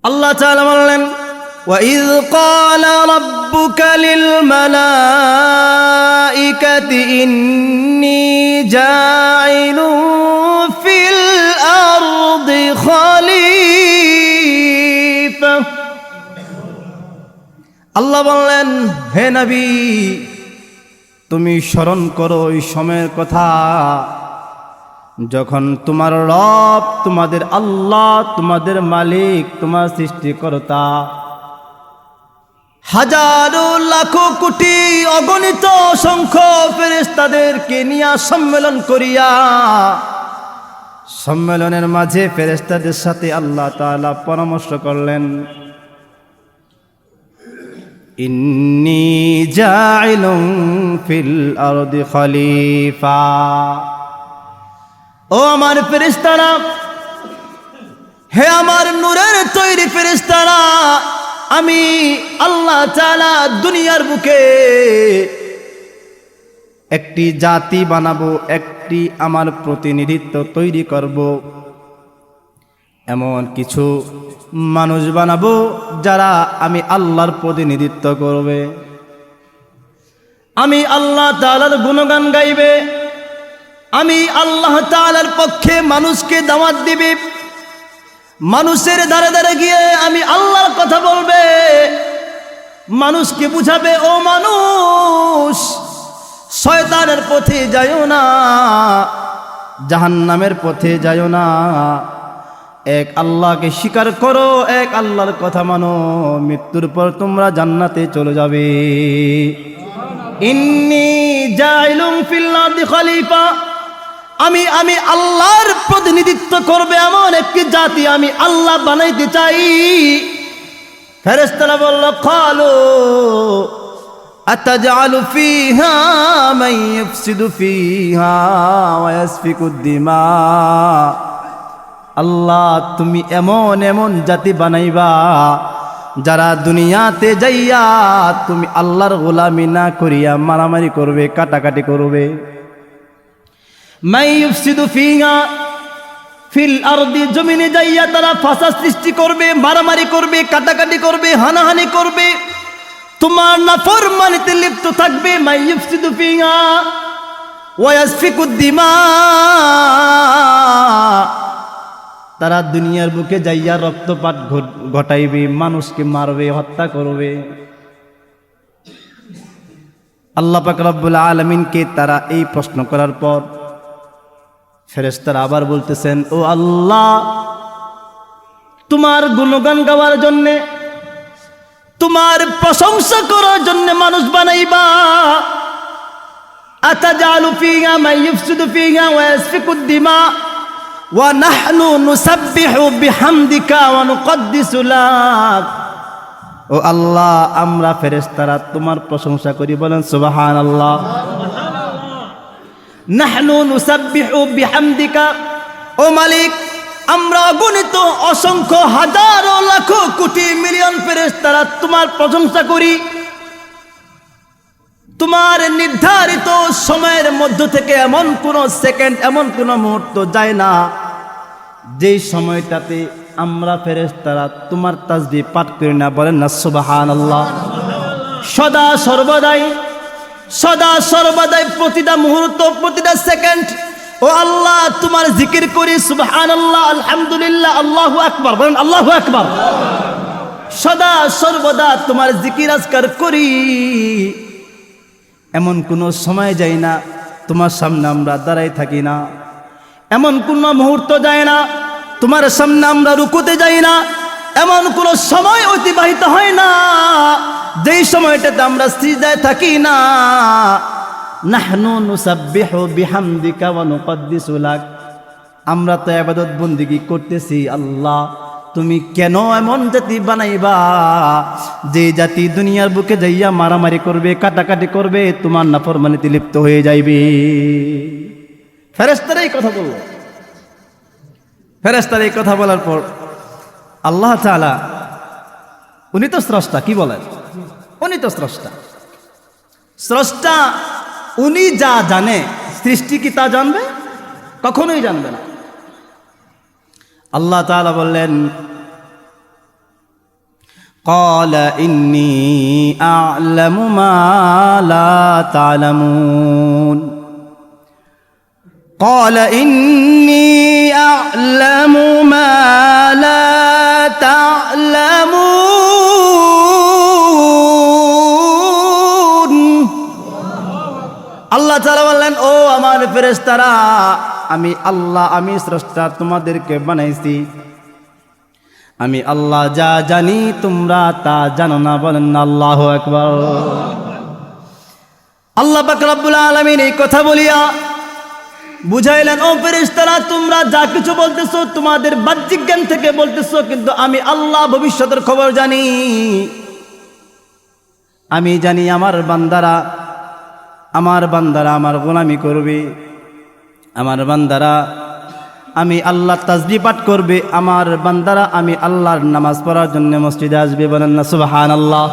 আল্লাহ তাআলা বললেন وَإِذْ قَالَ رَبُّكَ لِلْمَلَائِكَةِ إِنِّي جَاعِلٌ فِي الْأَرْضِ خَلِيفَةً আল্লাহ বললেন হে নবী তুমি স্মরণ করো ওই সময়ের কথা যখন তোমার রব, তোমাদের আল্লাহ, তোমাদের মালিক, তোমার সৃষ্টিকর্তা হাজারো লাখো কোটি অগণিত অসংখ্য ফেরেস্তাদেরকে নিয়ে সম্মেলন করিয়া সম্মেলনের মাঝে ফেরেস্তাদের সাথে আল্লাহ তাআলা পরামর্শ করলেন, ইন্নি জাইলুম ফিল আরদি খলিফা। ও আমার ফেরেস্তারা হে আমার নূরের তৈরি ফেরেস্তারা আমি আল্লাহ চালা দুনিয়ার বুকে একটি জাতি বানাবো, একটি আমার প্রতিনিধিত্ব তৈরি করব। এমন কিছু মানুষ বানাবো, যারা আমি আল্লাহর প্রতিনিধিত্ব করবে। আমি আল্লাহ তাআলার গুণগান গাইবে। আমি আল্লাহ তাআলার পক্ষে মানুষকে দাওয়াত দিবে। মানুষের ধারে ধারে গিয়ে আমি আল্লাহর কথা বলবে। মানুষকে বুঝাবে, ও মানুষ, শয়তানের পথে যাইও না, জাহান্নামের পথে যাইও না। এক আল্লাহকে স্বীকার করো, এক আল্লাহর কথা মানো, মৃত্যুর পর তোমরা জান্নাতে চলে যাবে। ইন্নি জাইলুম ফিল আরদি খলিফা আমি আমি আল্লাহর প্রতিনিধিত্ব করবে এমন একটি জাতি আমি আল্লাহ বানাইতে চাই ফেরেস্তারা বলল খালো أتجعل فيها من يفسد فيها ويسفك الدماء আল্লাহ তুমি এমন এমন জাতি বানাইবা যারা দুনিয়াতে যাইয়া তুমি আল্লাহর গোলামি না করিয়া মারামারি করবে কাটাকাটি করবে মাই ইউফসিদু ফিহা জমিনে যাইয়া তারা ফাঁসা সৃষ্টি করবে, মারামারি করবে, কাটাকাটি করবে, হানাহানি করবে। তোমার নাফর মানিতে লিপ্ত থাকবে তারা দুনিয়ার বুকে যাইয়া রক্তপাত ঘট- ঘটাইবে, মানুষকে মারবে, হত্যা করবে। আল্লাহ পাক রব্বুল আলমিনকে তারা এই প্রশ্ন করার পর ফেরেস্তারা আবার বলতেছেন, ও আল্লাহ, তোমার গুণগান গাওয়ার জন্যে, তোমার প্রশংসা করার জন্য মানুষ বানাইবা। আতাজালু ফিহা মান ইফসিদু ফিহা ওয়া ইয়াসফিকু দিমা ওয়া নাহনু নুসাব্বিহু বিহামদিকা ওয়া নুকদ্দিসু ও আল্লাহ, আমরা ফেরেশতারা তোমার প্রশংসা করি, বলেন সুবহানাল্লাহ। নাহনু নুসাব্বিহু বিহামদিকা। ও মালিক, আমরা অগণিত অসংখ্য হাজারো লাখো কোটি মিলিয়ন ফেরেশতারা তোমার প্রশংসা করি। তোমার নির্ধারিত সময়ের মধ্য থেকে এমন কোন সেকেন্ড, এমন কোন মুহূর্ত যায় না। যেই সময়টাতে আমরা ফেরেস তারা তোমার তাসবি পাঠ করি না, বলেন না সুবহানাল্লাহ। সদা সর্বদাই সদা সর্বদাই প্রতিটা মুহূর্ত, প্রতিটা সেকেন্ড। ও আল্লাহ, তোমার জিকির করি, সুবহানাল্লাহ, আলহামদুলিল্লাহ, আল্লাহু আকবার। বলেন, আল্লাহু আকবার। সদা সর্বদা তোমার জিকির আজকার করি। এমন কোনো সময় যায় না, তোমার সামনে আমরা দাঁড়াই থাকি না। এমন কোনো মুহূর্ত যায় না, তোমার সামনে আমরা রুকুতে যাই না। এমন কোনো সময় অতিবাহিত হয় না। যেই সময়টাতে আমরা সিজদায় থাকি না, নাহনু নুসাব্বিহু বিহামদিকা ওয়া নুকদ্দিসু লাক। আমরা তো আবাদত বন্দিগি করতেছি, আল্লাহ, তুমি কেন এমন জাতি বানাইবা? যে জাতি দুনিয়ার বুকে যাইয়া মারামারি করবে, কাটাকাটি করবে, তোমার নাফরমানিতে লিপ্ত হয়ে যাইবে। ফেরেস্তারা এই কথা বলল। ফেরেস্তারা এই কথা বলার পর আল্লাহ তাআলা, উনি তো স্রষ্টা, কি বলেন? উনি তো স্রষ্টা স্রষ্টা উনি যা জানে সৃষ্টি কি তা জানবে কখনোই জানবে না আল্লাহ তাআলা বললেন قال إني أعلم ما لا تعلمون قال إني أعلم ما আমার ফেরেশতারা, আমি আল্লাহ, আমি স্রষ্টা তোমাদেরকে বানাইছি। আমি আল্লাহ যা জানি, তোমরা তা জানো না, বলেন আল্লাহ একবার আল্লাহ পাক রব্বুল আলামিন এই কথা বলিয়া বুঝাইলেন, ও ফেরেশতারা, তোমরা যা কিছু বলতেছো, তোমাদের বাহ্যিক জ্ঞান থেকে বলতেছো, কিন্তু আমি আল্লাহ ভবিষ্যতের খবর জানি। আমি জানি আমার বান্দারা আমার বান্দারা আমার গোলামি করবে। আমার বান্দারা আমি আল্লাহ তাজবি পাঠ করবে। আমার বান্দারা আমি আল্লাহর নামাজ পড়ার জন্য মসজিদে আসবে বলেন না সুবাহান আল্লাহ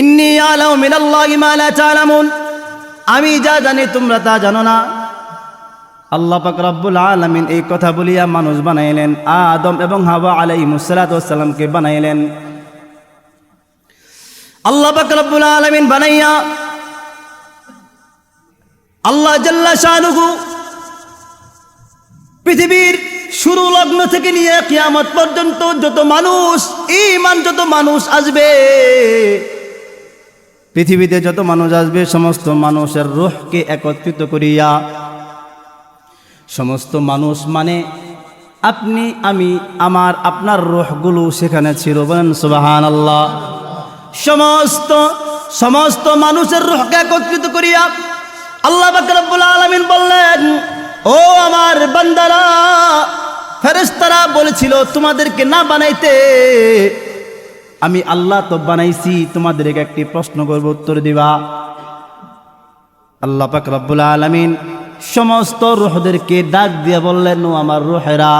ইন্নি আলাউ মিনাল্লাহি মা লা তা'লামুন। আমি যা জানি তোমরা তা জানো না। আল্লাহ পাক রব্বুল আলামিন এই কথা বলিয়া মানুষ বানাইলেন। আদম এবং হাওয়া আলাইহিস সালাতু ওয়াস বানাইলেন। আল্লাহ পাক রব্বুল আলামিন বানাইয়া আল্লাহ জাল্লা শানুহু পৃথিবীর শুরু লগ্ন থেকে নিয়ে কিয়ামত পর্যন্ত যত মানুষ ইমান যত মানুষ আসবে, পৃথিবীতে যত মানুষ আসবে, সমস্ত মানুষের রুহকে একত্রিত করিয়া, সমস্ত মানুষ মানে আপনি, আমি, আমার, আপনার রোহগুলো সেখানে ছিল বলেন সুবাহান আল্লাহ সমস্ত সমস্ত মানুষের রুহকে একত্রিত করিয়া আল্লাহ বাকরাবুল আলমিন বললেন, ও আমার বান্দারা ফেরেস্তারা বলেছিল, তোমাদেরকে না বানাইতে। আমি আল্লাহ তো বানাইছি, তোমাদেরকে একটি প্রশ্ন করব উত্তর দিবা। আল্লাহ পাক রব্বুল আলমিন সমস্ত রোহদেরকে ডাক দিয়ে বললেন, ও আমার রোহেরা,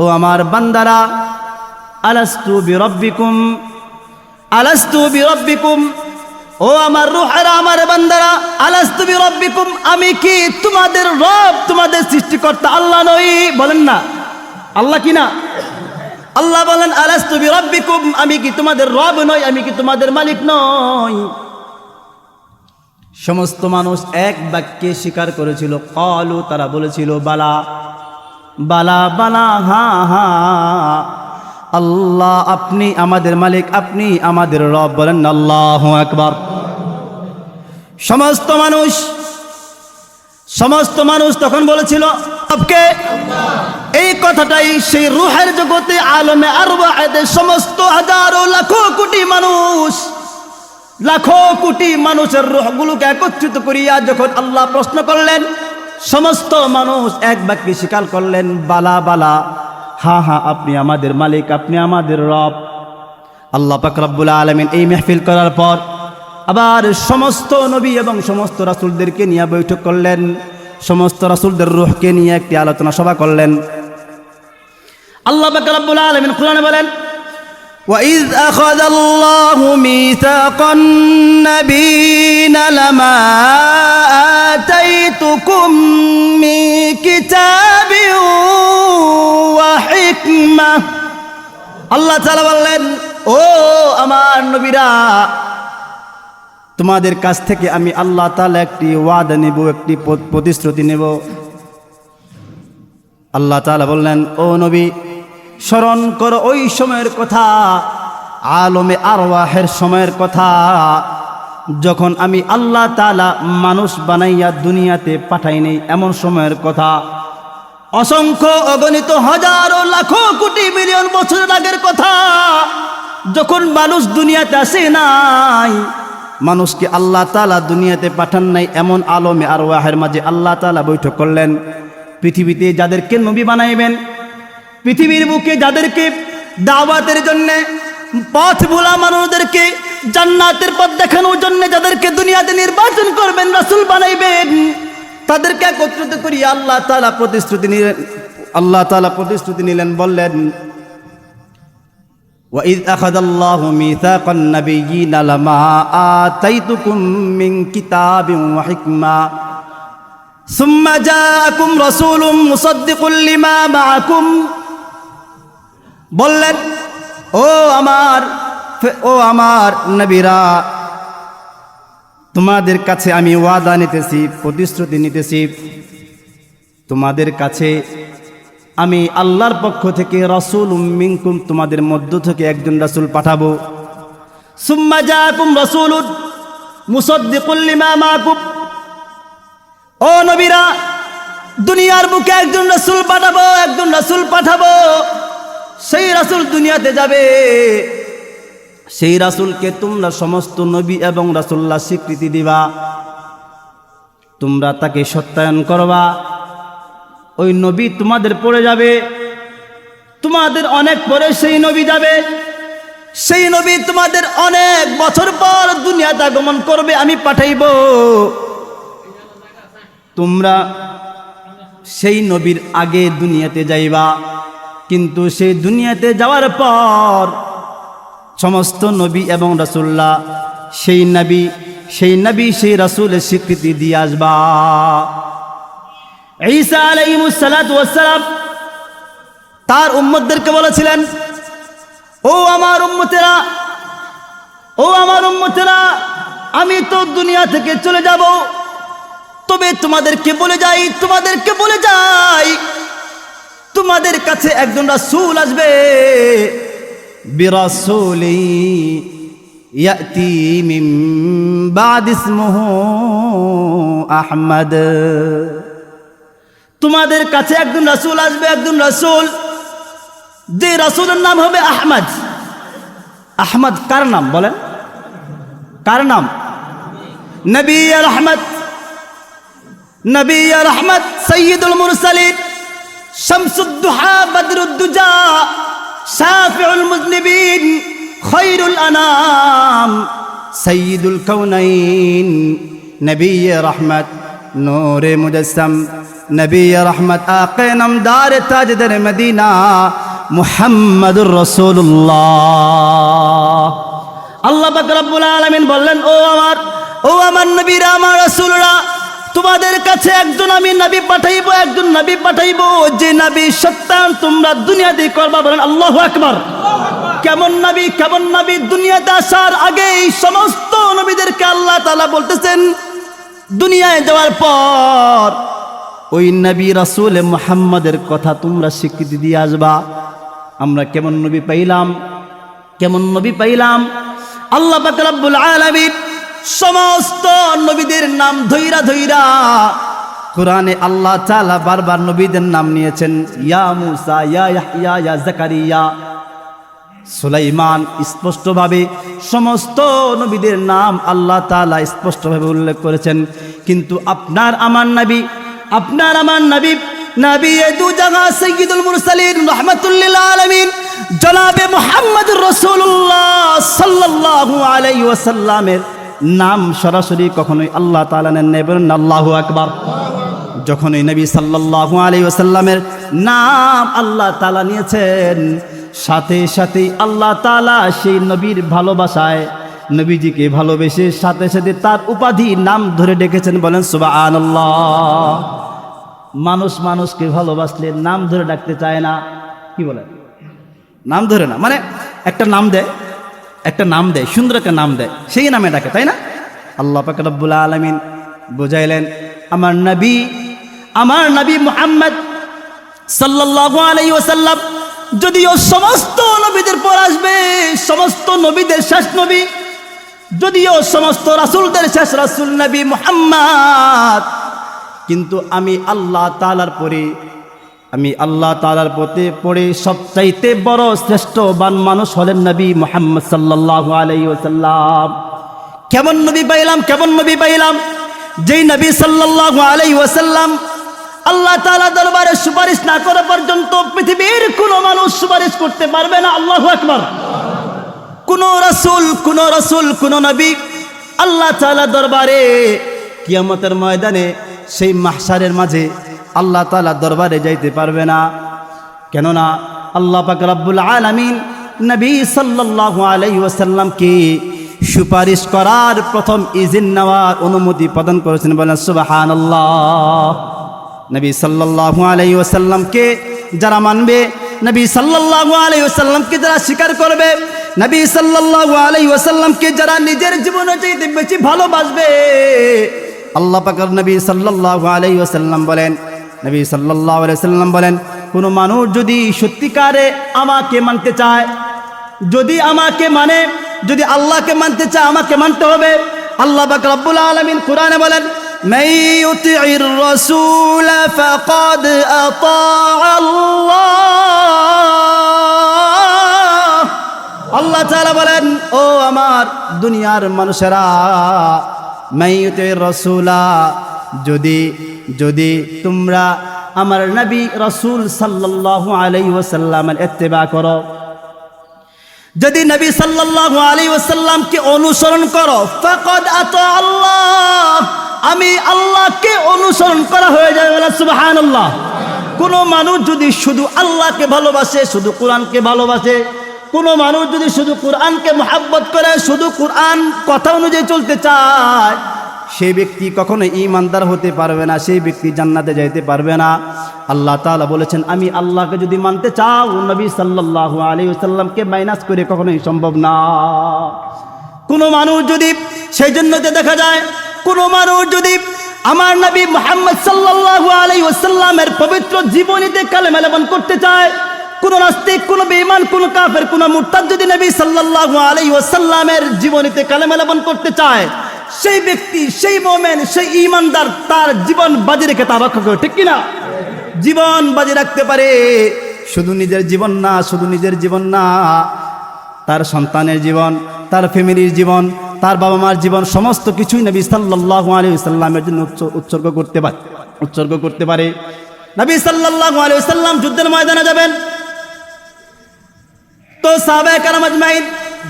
ও আমার বান্দারা, আলাস্তু বিরব্বিকুম আলাস্তু বিরব্বিকুম ও আমার রুহেরা, আমার বান্দারা, আলাস্তু রব্বিকুম আমি কি তোমাদের রব, তোমাদের সৃষ্টিকর্তা আল্লাহ নই? বলেন না। আল্লাহ কি না? আল্লাহ বলেন, আলাস্তু রব্বিকুম আমি কি তোমাদের রব নই, আমি কি তোমাদের মালিক নই? সমস্ত মানুষ এক বাক্যে স্বীকার করেছিল, কলু, তারা বলেছিল, বালা বালা বালা, হা হা। আল্লাহ, আপনি আমাদের মালিক, আপনি আমাদের রব বলেন আল্লাহ একবার সমস্ত মানুষ সমস্ত মানুষ তখন বলেছিল আপকে এই কথাটাই সেই রুহের জগতে আলমে আরবা সমস্ত হাজারো লাখো কোটি মানুষ, লাখো কোটি মানুষের রুহগুলোকে একত্রিত করিয়া যখন আল্লাহ প্রশ্ন করলেন, সমস্ত মানুষ এক বাক্যে স্বীকার করলেন, বালা বালা। হা হা আপনি আমাদের মালিক আপনি আমাদের রব আল্লাহ পাক রব্বুল আলমিন এই মেহফিল করার পর আবার সমস্ত নবী এবং সমস্ত রাসুলদেরকে নিয়ে বৈঠক করলেন সমস্ত রাসুলদের রুহকে নিয়ে একটি আলোচনা সভা করলেন আল্লাহ পাক রব্বুল আলমিন কোরআনে বলেন وإذ أخذ الله ميثاق النبيين لما آتيتكم من كتاب হিকমা আল্লাহ তালা বললেন, ও আমার নবীরা, তোমাদের কাছ থেকে আমি আল্লাহ তালা একটি ওয়াদা নেব, একটি প্রতিশ্রুতি নেব। আল্লাহ তালা বললেন, ও নবী, স্মরণ করো ওই সময়ের কথা, আলমে আরওয়াহের সময়ের কথা, যখন আমি আল্লাহ তালা মানুষ বানাইয়া দুনিয়াতে পাঠাই নেই এমন সময়ের কথা। অসংখ্য অগণিত হাজারো লাখো কোটি মিলিয়ন বছরের আগের কথা। যখন মানুষ দুনিয়াতে আসে নাই, মানুষকে আল্লাহ তাআলা দুনিয়াতে পাঠান নাই এমন আলমে আর ওয়াহের মাঝে আল্লাহ তাআলা বৈঠক করলেন। পৃথিবীতে যাদেরকে নবী বানাইবেন, পৃথিবীর বুকে যাদেরকে দাওয়াতের জন্য, পথ ভোলা মানুষদেরকে জান্নাতের পথ দেখানোর জন্য যাদেরকে দুনিয়াতে নির্বাচন করবেন, রাসূল বানাইবেন তাদেরকে একত্রিত করি আল্লাহ তাআলা প্রতিশ্রুতি নিলেন আল্লাহ তাআলা প্রতিশ্রুতি নিলেন বললেন وإذ أخذ الله ميثاق النبيين لما آتيتكم من كتاب وحكمة ثم جاءكم رسول مصدق لما معكم বললেন ও আমার ও আমার নবীরা তোমাদের কাছে আমি ওয়াদা নিতেছি, প্রতিশ্রুতি নিতেছি। তোমাদের কাছে আমি আল্লাহর পক্ষ থেকে রসুল মিনকুম, তোমাদের মধ্য থেকে একজন রাসূল পাঠাবো। সুম্মা জাআকুম রাসূলুন মুসাদ্দিকুল লিমা মাকুম। ও নবীরা, দুনিয়ার বুকে একজন রাসূল পাঠাবো, একজন রাসূল পাঠাবো। সেই রাসূল দুনিয়াতে যাবে। সেই রাসূলকে তোমরা সমস্ত নবী এবং রাসূল্লাহ স্বীকৃতি দিবা। তোমরা তাকে সত্যায়ন করবা। ওই নবী তোমাদের পড়ে যাবে। তোমাদের অনেক পরে সেই নবী যাবে। সেই নবী তোমাদের অনেক বছর পর দুনিয়াতে আগমন করবে, আমি পাঠাইব। তোমরা সেই নবীর আগে দুনিয়াতে যাইবা। কিন্তু সেই দুনিয়াতে যাওয়ার পর সমস্ত নবী এবং রাসুল্লাহ সেই নবী সেই নবী, সেই রাসুলের স্বীকৃতি দিয়ে আসবা। ঈসা আলাইহিমুসসালাম তার উম্মতদেরকে বলেছিলেন, ও আমার উম্মতেরা, ও আমার উম্মতেরা, আমি তো দুনিয়া থেকে চলে যাব। তবে তোমাদেরকে বলে যাই, তোমাদেরকে বলে যাই, তোমাদের কাছে একজন রাসূল আসবে। বিরাসূলি ইয়াতি মিন বাদ ইসমুহু আহমদ। তোমাদের কাছে একজন রাসূল আসবে, একজন রাসূল। যে রাসূলের নাম হবে আহমদ। আহমদ কার নাম বলেন? কার নাম? নবী রহমত নবী রহমত সৈয়দুল মুরসালিন শামসুদ্দুহা বদরুদ্দুজা শাফিউল মুজনিবিন, খৈরুল আনাম সৈয়দুল কৌনাইন নবী রহমত, নূরে মুজসম নবী রহমত, আকে নমদার তাজদর মদিনা, মুহাম্মদুর রাসূলুল্লাহ। আল্লাহ পাক রব্বুল আলামিন বললেন, ও আমার ও আমার নবীরা, আমার রাসূলরা তোমাদের কাছে একজন আমি নবী পাঠাইবো, একজন নবী পাঠাইবো। যে নবী সত্যান তোমরা দুনিয়াতে করবা বলেন আল্লাহু আকবার। কেমন নবী কেমন নবী দুনিয়াতে আসার আগে এই সমস্ত নবীদেরকে আল্লাহ তাআলা বলতেছেন, দুনিয়ায় যাওয়ার পর ওই নবী রাসূল মোহাম্মদের কথা তোমরা স্বীকৃতি দিয়ে আসবা। আমরা কেমন নবী পাইলাম, কেমন নবী পাইলাম। আল্লাহ পাক রব্বুল আলামিন সমস্ত নবীদের নাম ধৈরা ধৈরা কোরআনে আল্লাহ তাআলা বারবার নবীদের নাম নিয়েছেন, ইয়া মুসা, ইয়া ইয়া জাকারিয়া। সুলাইমান স্পষ্টভাবে সমস্ত নবীদের নাম আল্লাহ তাআলা স্পষ্টভাবে উল্লেখ করেছেন। কিন্তু আপনার আমার নবী, আপনার আমার নবী নবী জনাবে মুহাম্মদ রাসূলুল্লাহ সাল্লাল্লাহু আলাইহি ওয়াসাল্লামের নাম সরাসরি কখনোই আল্লাহ তালা বলেন আল্লাহু আকবার। যখন এই নবী সাল্লাল্লাহু আলী ওসাল্লামের নাম আল্লাহ তালা নিয়েছেন, সাথে সাথেই আল্লাহ তালা সেই নবীর ভালোবাসায় নবীজিকে ভালোবেসে সাথে সাথে তার উপাধি নাম ধরে ডেকেছেন, বলেন সুবহানাল্লাহ। মানুষ মানুষকে ভালোবাসলে নাম ধরে ডাকতে চায় না। কি বলে নাম ধরে না মানে একটা নাম দেয় একটা নাম দেয়, সুন্দর একটা নাম দেয়, সেই নামে ডাকে, তাই না? আল্লাহ পাক রব্বুল আলমিন বুঝাইলেন, আমার নবী আমার নবী মুহাম্মদ সাল্লাল্লাহু আলাইহি ওয়াসাল্লাম, যদিও সমস্ত নবীদের পর আসবে, সমস্ত নবীদের শেষ নবী, যদিও সমস্ত রাসূলদের শেষ রাসূল নবী মুহাম্মদ, কিন্তু আমি আল্লাহ তাআলার পরে আমি আল্লাহ তালার পথে পড়ে, সবচাইতে বড় শ্রেষ্ঠবান মানুষ হলেন নবী মুহাম্মদ সাল্লাল্লাহু আলাইহি ওয়াসাল্লাম। কেমন নবী পাইলাম, কেমন নবী পাইলাম? যেই নবী সাল্লাল্লাহু আলাইহি ওয়াসাল্লাম আল্লাহ তালা দরবারে সুপারিশ না করা পর্যন্ত পৃথিবীর কোনো মানুষ সুপারিশ করতে পারবে না। আল্লাহু আকবার। কোন রাসূল কোন রাসূল, কোন নবী আল্লাহ তালা দরবারে কিয়ামতের ময়দানে, সেই মাহশারের মাঝে আল্লাহ তাআলা দরবারে যাইতে পারবে না। কেননা আল্লাহ পাক রব্বুল আলামিন নবী সাল্লাল্লাহু আলাইহি ওয়াসাল্লামকে সুপারিশ করার প্রথম ইজিন নেওয়ার অনুমতি প্রদান করেছেন বলেন, সুবহানাল্লাহ। নবী সাল্লাল্লাহু আলাইহি ওয়াসাল্লামকে যারা মানবে, নবী সাল্লাল্লাহু আলাইহি ওয়াসাল্লামকে যারা স্বীকার করবে, নবী সাল্লাল্লাহু আলাইহি ওয়াসাল্লামকে যারা নিজের জীবনে চাইতে বেশি ভালোবাসবে। আল্লাহ পাকের নবী সাল্লাল্লাহু আলাইহি ওয়াসাল্লাম বলেন নবী সাল্লাল্লাহু আলাইহি ওয়াসাল্লাম বলেন কোনো মানুষ যদি সত্যিকারে আমাকে মানতে চায় যদি আমাকে মানে যদি আল্লাহকে মানতে চায় আমাকে মানতে হবে আল্লাহ পাক রব্বুল আলামিন কোরআনে বলেন من يطع الرسول فقد أطاع الله আল্লাহ তাআলা বলেন ও আমার দুনিয়ার মানুষেরা রসুলা, যদি যদি তোমরা আমার নবী রসুল সাল্লাল্লাহু আলাইহি ওয়াসাল্লামের ইত্তেবা করো। যদি নবী সাল্লাল্লাহু আলাইহি ওয়াসাল্লামকে অনুসরণ করো, ফাকাদ আতা আল্লাহ, আমি আল্লাহকে অনুসরণ করা হয়ে যাবে সুবহানাল্লাহ। কোন মানুষ যদি শুধু আল্লাহকে ভালোবাসে, শুধু কোরআনকে ভালোবাসে কোন মানুষ যদি শুধু কোরআনকে মহাব্বত করে, শুধু কোরআন কথা অনুযায়ী চলতে চায় সেই ব্যক্তি কখনো ইমানদার হতে পারবে না সেই ব্যক্তি জান্নাতে যাইতে পারবে না। আল্লাহ তালা বলেছেন, আমি আল্লাহকে যদি মানতে চাও, নবী সাল্লাল্লাহু আলাইহি ওয়াসাল্লামকে মাইনাস করে কখনোই সম্ভব না। কোনো মানুষ যদি সেই জন্য তো দেখা যায়, কোনো মানুষ যদি আমার নবী মোহাম্মদ সাল্লাল্লাহু আলাইহি ওয়াসাল্লামের পবিত্র জীবনীতে কালেমা লেপন করতে চায় কোন নাস্তিক, কোন বেঈমান, কোন কাফের, কোন মুরতাদ যদি নবী সাল্লাল্লাহু আলাইহি ওয়াসাল্লামের জীবনীতে কালেমা লেপন করতে চায়, সেই ব্যক্তি, সেই মোমেন, সেই ইমানদার তার জীবন বাজি রেখে তা রক্ষা করে, ঠিক কিনা? জীবন বাজি রাখতে পারে, শুধু নিজের জীবন না, শুধু নিজের জীবন না, তার সন্তানের জীবন, তার ফ্যামিলির জীবন, তার বাবা মার জীবন, সমস্ত কিছুই নবী সাল্লাল্লাহু আলাইহি সাল্লামের জন্য উৎস- উৎসর্গ করতে পারে, উৎসর্গ করতে পারে। নবী সাল্লাল্লাহু আলাইহি সাল্লাম যুদ্ধের ময়দানে যাবেন তো আজমাইন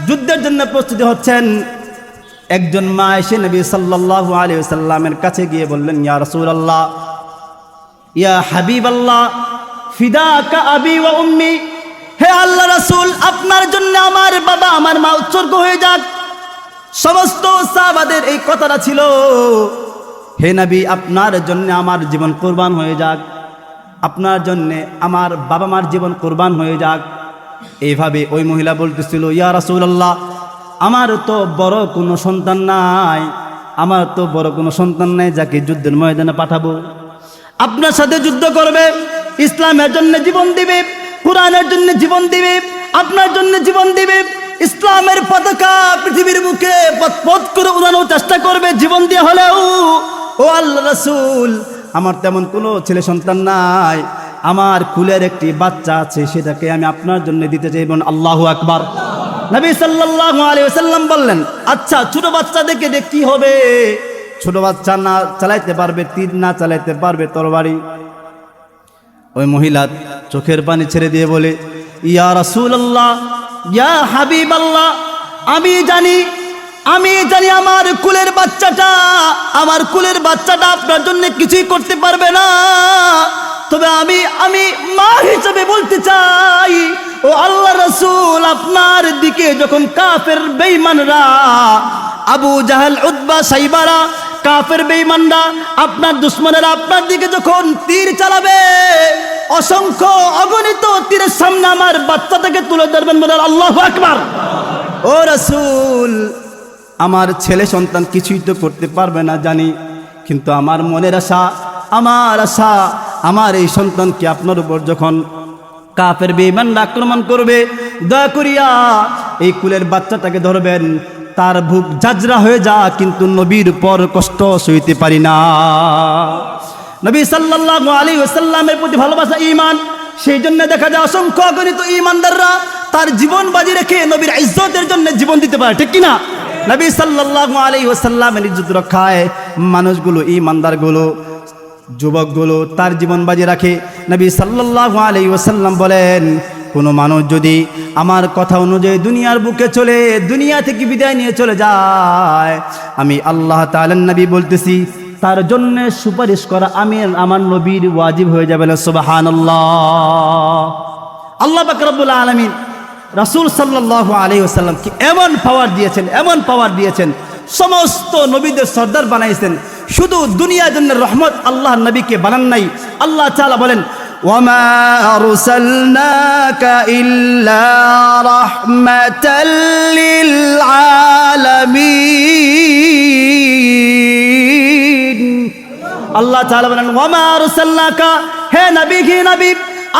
যুদ্ধের জন্য প্রস্তুতি হচ্ছেন। একজন মা এসে নবী সাল্লাল্লাহু আলাইহি সাল্লামের কাছে গিয়ে বললেন, ইয়া রাসূলুল্লাহ, ইয়া হাবিব আল্লাহ ফিদাকা আবি ওয়া উম্মি, হে আল্লাহ রসুল, আপনার জন্য আমার বাবা আমার মা উৎসর্গ হয়ে যাক। সমস্ত সাহাবাদের এই কথাটা ছিল, হে নবী, আপনার জন্য আমার জীবন কোরবান হয়ে যাক। আপনার জন্যে আমার বাবা মার জীবন কোরবান হয়ে যাক। এইভাবে ওই মহিলা বলতেছিল, ইয়া রাসূলুল্লাহ, আমার তো বড় কোনো সন্তান নাই, আমার তো বড় কোনো সন্তান নাই যাকে যুদ্ধের ময়দানে পাঠাবো। আপনার সাথে যুদ্ধ করবে, ইসলামের জন্য জীবন দিবে, কোরআনের জন্য জীবন দিবে, আপনার জন্য জীবন দিবে, ইসলামের পতাকা পৃথিবীর মুখে পথ করে উড়ানোর চেষ্টা করবে, জীবন দিয়ে হলেও, ও আল্লাহ রাসুল, আমার তেমন কোনো ছেলে সন্তান নাই আমার কুলের একটি বাচ্চা আছে, সেটাকে আমি আপনার জন্য দিতে চাই বোন আল্লাহ আকবার। নবী সাল্লাল্লাহু আলাইহি ওয়াসাল্লাম বললেন আচ্ছা ছোট বাচ্চা দেখে দেখ কি হবে। ছোট বাচ্চা না চালাইতে পারবে তীর না চালাইতে পারবে তরবারি। ওই মহিলা চোখের পানি ছেড়ে দিয়ে বলে, ইয়া রাসূলুল্লাহ, ইয়া হাবিব আল্লাহ আমি জানি আমি জানি আমার কুলের বাচ্চাটা, আমার কুলের বাচ্চাটা আপনার জন্য কিছুই করতে পারবে না। তবে আমি আমি মা হিসেবে বলতে চাই, ও আল্লাহ রসুল, আপনার দিকে যখন কাফের বেঈমানরা, আবু জাহাল উদ্বা সাইবারা, কাফের বেঈমানরা, আপনার দুশ্মনেরা আপনার দিকে যখন তীর চালাবে, অসংখ্য অগণিত তীরের সামনে আমার বাচ্চাটাকে তুলে ধরবেন বলে আল্লাহ আকবার। ও রসুল, আমার ছেলে সন্তান কিছুই তো করতে পারবে না জানি, কিন্তু আমার মনের আশা, আমার আশা আমার এই সন্তানকে আপনার উপর যখন কাফের বেঈমান আক্রমণ করবে, দয়া করিয়া এই কুলের বাচ্চাটাকে ধরবেন, তার বুক জাজরা হয়ে যা কিন্তু নবীর উপর কষ্ট সইতে পারি না। নবী সাল্লাল্লাহু আলাইহি ওয়াসাল্লামের প্রতি ভালোবাসা ইমান সেই জন্য দেখা যায় অসংখ্য অগণিত ঈমানদাররা তার জীবন বাজি রেখে নবীর ইজ্জতের জন্য জীবন দিতে পারে, ঠিক কিনা? নবী সাল্লাল্লাহু আলাইহি ওয়াসাল্লামের ইজ্জত রক্ষায় মানুষগুলো, ঈমানদারগুলো যুবকগুলো তার জীবন বাজি রাখে। নবী সাল্লাল্লাহু আলাইহি ওয়াসাল্লাম বলেন, কোনো মানুষ যদি আমার কথা অনুযায়ী দুনিয়ার বুকে চলে, দুনিয়া থেকে বিদায় নিয়ে চলে যায়, আমি আল্লাহ নবী বলতেছি, তার জন্য সুপারিশ করা আমি আমার নবীর ওয়াজিব হয়ে যাবে সুবহানাল্লাহ। আল্লাহ পাক রব্বুল আলামিন রাসূল সাল্লাল্লাহু আলাইহি ওয়াসাল্লামকে এমন পাওয়ার দিয়েছেন, এমন পাওয়ার দিয়েছেন, সমস্ত নবীদের সর্দার বানাইছেন। শুধু দুনিয়ার জন্য রহমত আল্লাহ নবীকে বানান নাই আল্লাহ তাআলা বলেন وما أرسلناك إلا رحمة للعالمين আল্লাহ তাআলা বলেন ওয়ামা আরসালনাকা হে নবী হে নবী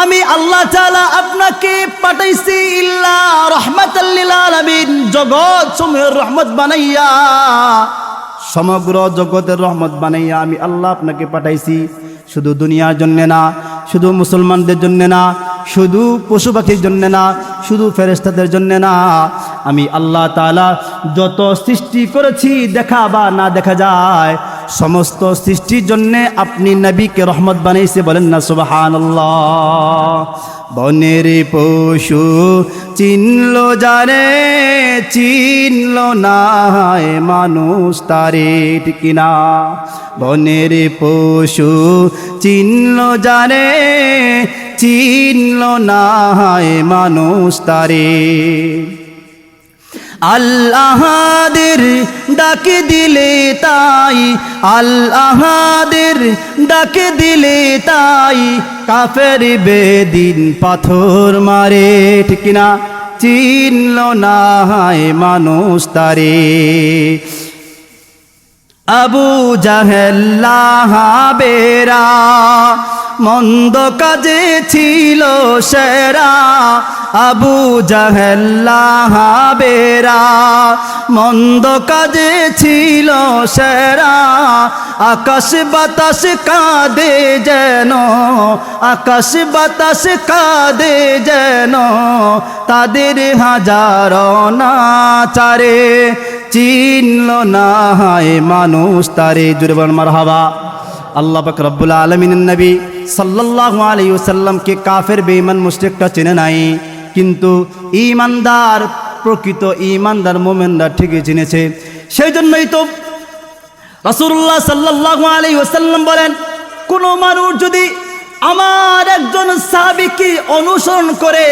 আমি আল্লাহ তাআলা আপনাকে পাঠাইছি ইল্লা রাহমাতাল লিল আলামিন জগৎ সমূহের রহমত বানাইয়া সমগ্র জগতের রহমত বানাইয়া আমি আল্লাহ আপনাকে পাঠাইছি। শুধু দুনিয়ার জন্য না, শুধু মুসলমানদের জন্যে না, শুধু পশু পাখির জন্যে না, শুধু ফেরেস্তাদের জন্যে না, আমি আল্লাহ তালা যত সৃষ্টি করেছি দেখা বা না দেখা যায় সমস্ত সৃষ্টির জন্যে আপনি নবীকে রহমত বানাইছে বলেন না সুবাহান বনের পশু চিনল জানে, চিনল না মানুষ তারে কিনা? বনের পশু চিনল জানে, চিনল না হায় মানুষ তারে। আল্লাহাদের ডাকে দিলে তাই, আল্লাহাদের ডাকে দিলে তাই। কাফের বেদিন পাথর মারে, ঠিক না? চিনল না হায় মানুষ তারে। আবু জাহেল্লাহাবেরা মন্দ কাজে ছিল সেরা। আবু জাহেল্লাহাবেরা মন্দ কাজে ছিল সেরা। আকাশ বাতাস কাঁদে যেন, আকাশ বাতাস কাঁদে যেন। তাদের হাজার না চারে চিনল না হায় মানুষ তারে। জুড়ে বল মারহাবা। আল্লাহ পাক রব্বুল আলমিন নবী সাল্লাল্লাহু আলাইহি ওয়াসাল্লামকে কাফের, বেঈমান মুশরিকটা চেনে নাই। কিন্তু ঈমানদার, প্রকৃত ইমানদার মোমেনরা ঠিকই চিনেছে। সেই জন্যই তো রাসূলুল্লাহ সাল্লাল্লাহু আলাইহি ওয়াসাল্লাম বলেন, কোনো মানুষ যদি আমার একজন সাহাবীকে অনুসরণ করে,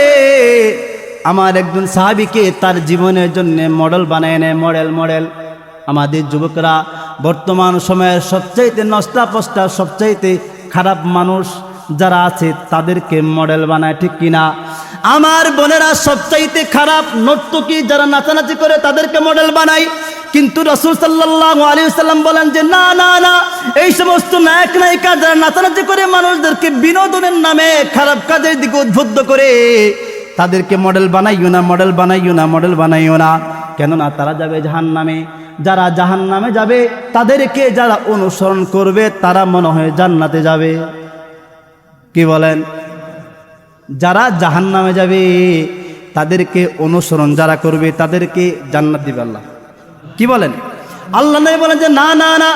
আমার একজন সাহাবিকে তার জীবনের জন্য মডেল বানায় নেয়, মডেল মডেল, আমাদের যুবকরা বর্তমান সময়ের সবচাইতে নষ্টা পষ্টা সবচাইতে খারাপ মানুষ যারা আছে, তাদেরকে মডেল বানায়, ঠিক কিনা? আমার বোনেরা সবচাইতে খারাপ নর্তকী যারা নাচানাচি করে, তাদেরকে মডেল বানায়। কিন্তু রসুল সাল্লাহ আলী সাল্লাম বলেন যে, না না না, এই সমস্ত নায়ক, নায়িকা যারা নাচানাচি করে, মানুষদেরকে বিনোদনের নামে খারাপ কাজের দিকে উদ্বুদ্ধ করে তাদেরকে মডেল বানাইও না মডেল বানাইও না মডেল বানাইও না। কেননা তারা যাবে জাহান নামে যারা জাহান নামে যাবে, তাদেরকে যারা অনুসরণ করবে, তারা মনে হয় জান্নাতে যাবে। কি বলেন? যারা জাহান নামে যাবে, তাদেরকে অনুসরণ যারা করবে, তাদেরকে জান্নাত দিবে আল্লাহ। কি বলেন? আল্লাহ নবী বলেন যে, না না না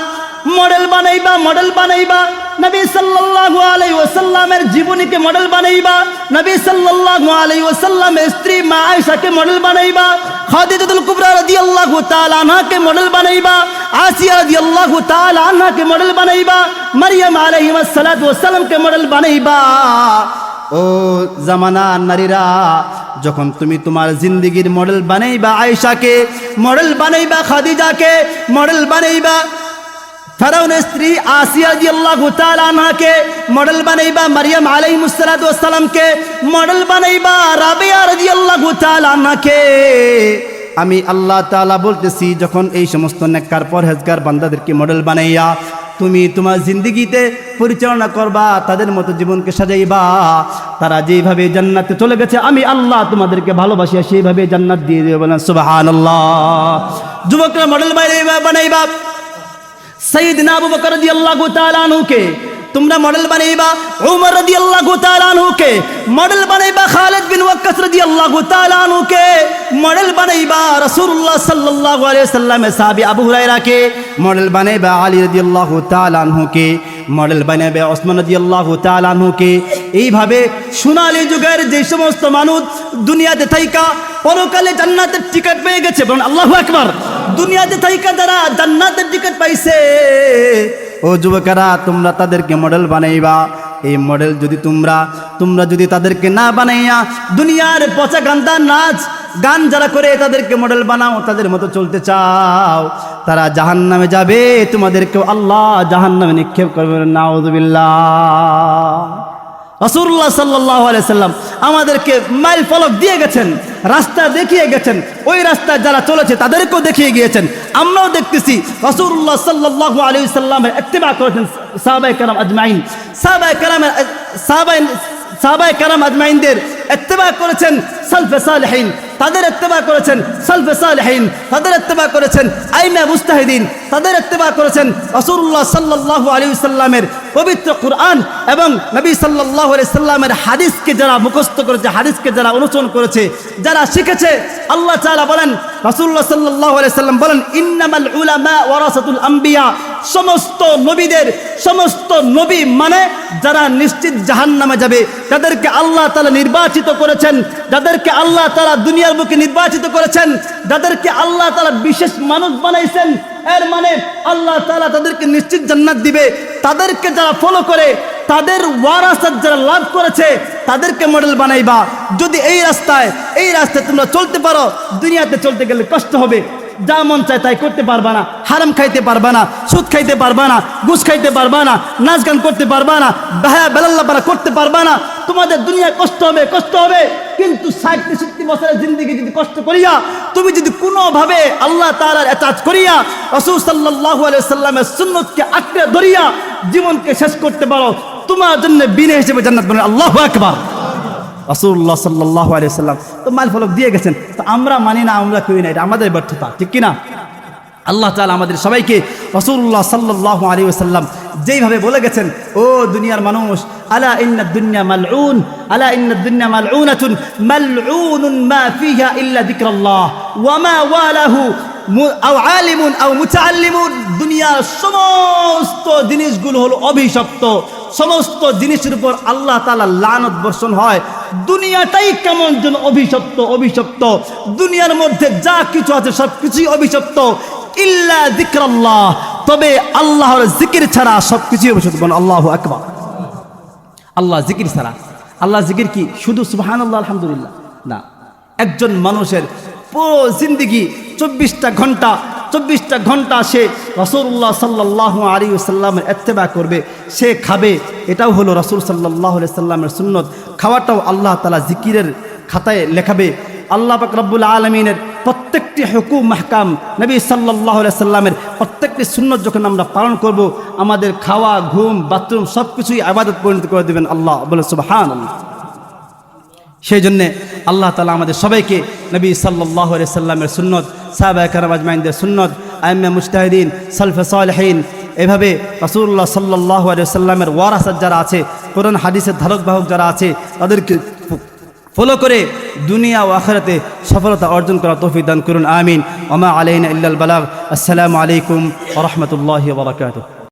মডেল বানাইবা মডেল বানাইবা। নবী সাল্লাল্লাহু আলাইহি ওয়াসাল্লামের জীবনীকে মডেল বানাইবা। নবী সাল্লাল্লাহু আলাইহি ওয়াসাল্লামের স্ত্রী মা আয়েশাকে মডেল বানাইবা। খাদিজাতুল কুবরা রাদিয়াল্লাহু তাআলা আনহাকে মডেল বানাইবা। আসিয়া রাদিয়াল্লাহু তাআলা আনহাকে মডেল বানাইবা। মারইয়াম আলাইহিস সালাতু ওয়াসসালামকে মডেল বানাইবা। ও জামানা নারীরা, যখন তুমি তোমার জিন্দগির মডেল বানাইবা আয়েশাকে মডেল বানাইবা খাদিজাকে মডেল বানাইবা ফেরাউনের স্ত্রী আসিয়া জি আল্লাহ আনহাকে মডেল বানাইবা মারিয়াম আলাই মুসালামকে মডেল বানাইবা রাবেয়া রাজি আল্লাহ আনহাকে। আমি আল্লাহ তাআলা বলতেছি, যখন এই সমস্ত নেককার পরহেজগার বান্দাদেরকে মডেল বানাইয়া তুমি তোমার জিন্দগিতে পরিচালনা করবা, তাদের মতো জীবনকে সাজাইবা, তারা যেভাবে জান্নাতে চলে গেছে, আমি আল্লাহ তোমাদেরকে ভালোবাসি সেইভাবে জান্নাত দিয়ে দেবে বলেন আল্লাহ যুবকরা মডেল বানাইবা বানাইবা। সঈদনা আবু বকর রাদিয়াল্লাহু তাআলা আনহুকে। তোমরা মডেল বানাইবা, উমর রাদিয়াল্লাহু তাআলা আনহুকে। মডেল বানাইবা, খালিদ বিন ওয়াক্কাস রাদিয়াল্লাহু তাআলা আনহুকে। মডেল বানাইবা, রাসূলুল্লাহ সাল্লাল্লাহু আলাইহি সাল্লামের সাহাবী আবু হুরায়রাকে। মডেল বানাইবা আলী রাদিয়াল্লাহু তাআলা আনহুকে। মডেল বানাবে ওসমান রাদিয়াল্লাহু তাআলা আনহুকে। এইভাবে সোনালী যুগের যে সমস্ত মানুষ দুনিয়াতে থাইকা, পরকালে জান্নাতের টিকিট পেয়ে গেছে। বলুন, আল্লাহু আকবার। দুনিয়াতে থাইকা যারা জান্নাতের টিকিট পাইছে ও যুবকেরা, তোমরা তাদেরকে মডেল বানাইবা। এই মডেল যদি তোমরা তোমরা যদি তাদেরকে না বানাইয়া দুনিয়ার পচা গান্দা নাচ, গান যারা করে তাদেরকে মডেল বানাও, তাদের মতো চলতে চাও, তারা জাহান নামে যাবে। তোমাদেরকে আল্লাহ জাহান নামে নিক্ষেপ করবে নাউজুবিল্লাহ। রসুল্লাহ সাল্লাহ আলাইসাল্লাম আমাদেরকে মাইল ফলক দিয়ে গেছেন, রাস্তা দেখিয়ে গেছেন, ওই রাস্তায় যারা চলেছে তাদেরকেও দেখিয়ে গিয়েছেন। আমরাও দেখতেছি রসুল্লাহ সাল্লাহ আলী সাল্লামের এত্তেবা করেছেন সাহবাই কালাম আজমাইন। সাহবাই কালামের সাহাবাই সাহাবাই কালাম আজমাইনদের এত্তেবা করেছেন সালফে সালেহীন। তাদের এত্তেবা করেছেন সালফে সালেহীন। তাদের এত্তেবা করেছেন আইমা মুস্তাহিদিন। তাদের এত্তেবা করেছেন রসুল্লাহ সাল্লাহ আলী সাল্লামের পবিত্র কুরআন এবং নবী সাল্লাহ আলি সাল্লামের হাদিসকে যারা মুখস্থ করেছে, হাদিসকে যারা অনুসরণ করেছে, যারা শিখেছে, আল্লাহ তাআলা বলেন, রাসূলুল্লাহ সাল্লাল্লাহু আলাইহি সাল্লাম বলেন, ইন্নামাল উলামা ওয়ারাসাতুল আম্বিয়া। সমস্ত নবীদের, সমস্ত নবী মানে যারা নিশ্চিত জাহান্নামে যাবে, যাদেরকে আল্লাহ তাআলা নির্বাচিত করেছেন, যাদেরকে আল্লাহ তাআলা দুনিয়ার বুকে নির্বাচিত করেছেন, যাদেরকে আল্লাহ তাআলা বিশেষ মানুষ বানাইছেন, এর মানে আল্লাহ তালা তাদেরকে নিশ্চিত জান্নাত দিবে। তাদেরকে যারা ফলো করে, তাদের ওয়ারাসাত যারা লাভ করেছে, তাদেরকে মডেল বানাইবা। যদি এই রাস্তায় এই রাস্তায় তোমরা চলতে পারো, দুনিয়াতে চলতে গেলে কষ্ট হবে। যা মন চায় তাই করতে পারবা না। হারাম খাইতে পারবা না, সুদ খাইতে পারবা না, ঘুষ খাইতে পারবা না, নাচ গান করতে পারবা না বেহায়া বেলাল্লাপানা করতে পারবা না। তোমাদের দুনিয়ায় কষ্ট হবে কষ্ট হবে। কিন্তু ষাট তেষট্টি বছরের জিন্দগি যদি কষ্ট করিয়া, তুমি যদি কোনোভাবে আল্লাহ তালার অ্যাটাচ করিয়া, রসুল সাল্লাহ সাল্লামের সুন্নতকে আঁকড়ে ধরিয়া জীবনকে শেষ করতে পারো, তোমার জন্য বিনে হিসেবে জান্নাত বলে আল্লাহ আকবার। রসুল্লাহ সাল্লাহ সাল্লাম তো মাইল ফলক দিয়ে গেছেন। তো আমরা মানি না, আমরা কেউ না, এটা আমাদের ব্যর্থতা, ঠিক কিনা? আল্লাহ তালা আমাদের সবাইকে রসুল্লাহ সাল্লাহ আলী যেইভাবে বলে গেছেন, ও দুনিয়ার মানুষ, আলা ইন্না দুনিয়া মালউন, আলা ইন্না দুনিয়া মালউনাতুন, মালউনুন মা ফিহা ইল্লা যিকরাল্লাহ, ওয়া মা ওয়ালাহু আও আলিমুন, আও মুতাআল্লিমুন। দুনিয়ার সমস্ত জিনিসগুলো হলো অভিশপ্ত। সমস্ত জিনিসের উপর আল্লাহ তালা লানত বর্ষণ হয়। দুনিয়াটাই কেমন যেন অভিশপ্ত অভিশপ্ত। দুনিয়ার মধ্যে যা কিছু আছে সব কিছুই অভিশপ্ত। ইল্লা জিক্রাল্লাহ তবে আল্লাহর জিকির ছাড়া সব কিছুই অভিশপ্ত। বলেন, আল্লাহ আকবার। আল্লাহ জিকির ছাড়া। আল্লাহ জিকির কি? শুধু সুবাহান আল্লাহ আলহামদুলিল্লাহ। না। একজন মানুষের পুরো জিন্দিগি চব্বিশটা ঘণ্টা চব্বিশটা ঘণ্টা সে রসুল্লাহ সাল্লাহ আলী সাল্লামের এত্তেবা করবে। সে খাবে। এটাও হলো রসুল সাল্লাহ সাল্লামের সুন্নত। খাওয়াটাও আল্লাহ তালা জিকিরের খাতায় লেখাবে। আল্লাহ পাক রব্বুল আলমিনের প্রত্যেকটি হুকুম, মাহকাম নবী সাল্লাহ সাল্লামের প্রত্যেকটি সুন্নত যখন আমরা পালন করব, আমাদের খাওয়া, ঘুম, বাথরুম সব কিছুই আবাদত পরিণত করে দেবেন আল্লাহ। বলে সুবাহান সেই জন্যে আল্লাহ তালা আমাদের সবাইকে নবী সাল্লাহ সাল্লামের সুন্নত সাহাবা কারাম আজমাইনদের সুন্নত, আইম্মা মুস্তাহিদিন সালফে সালহীন এভাবে রসুল্লাহ সাল্লাহ সাল্লামের ওয়ারাসাত যারা আছে, কোরআন হাদিসের ধারক বাহক যারা আছে, তাদেরকে ফলো করে দুনিয়া ও আখরাতে সফলতা অর্জন করা তৌফিক দান করুন, আমিন। ওমা আলাইন ইল্লাল বালাগ। আসসালামু আলাইকুম ওরহমতুল্লাহ বারকাতুহ।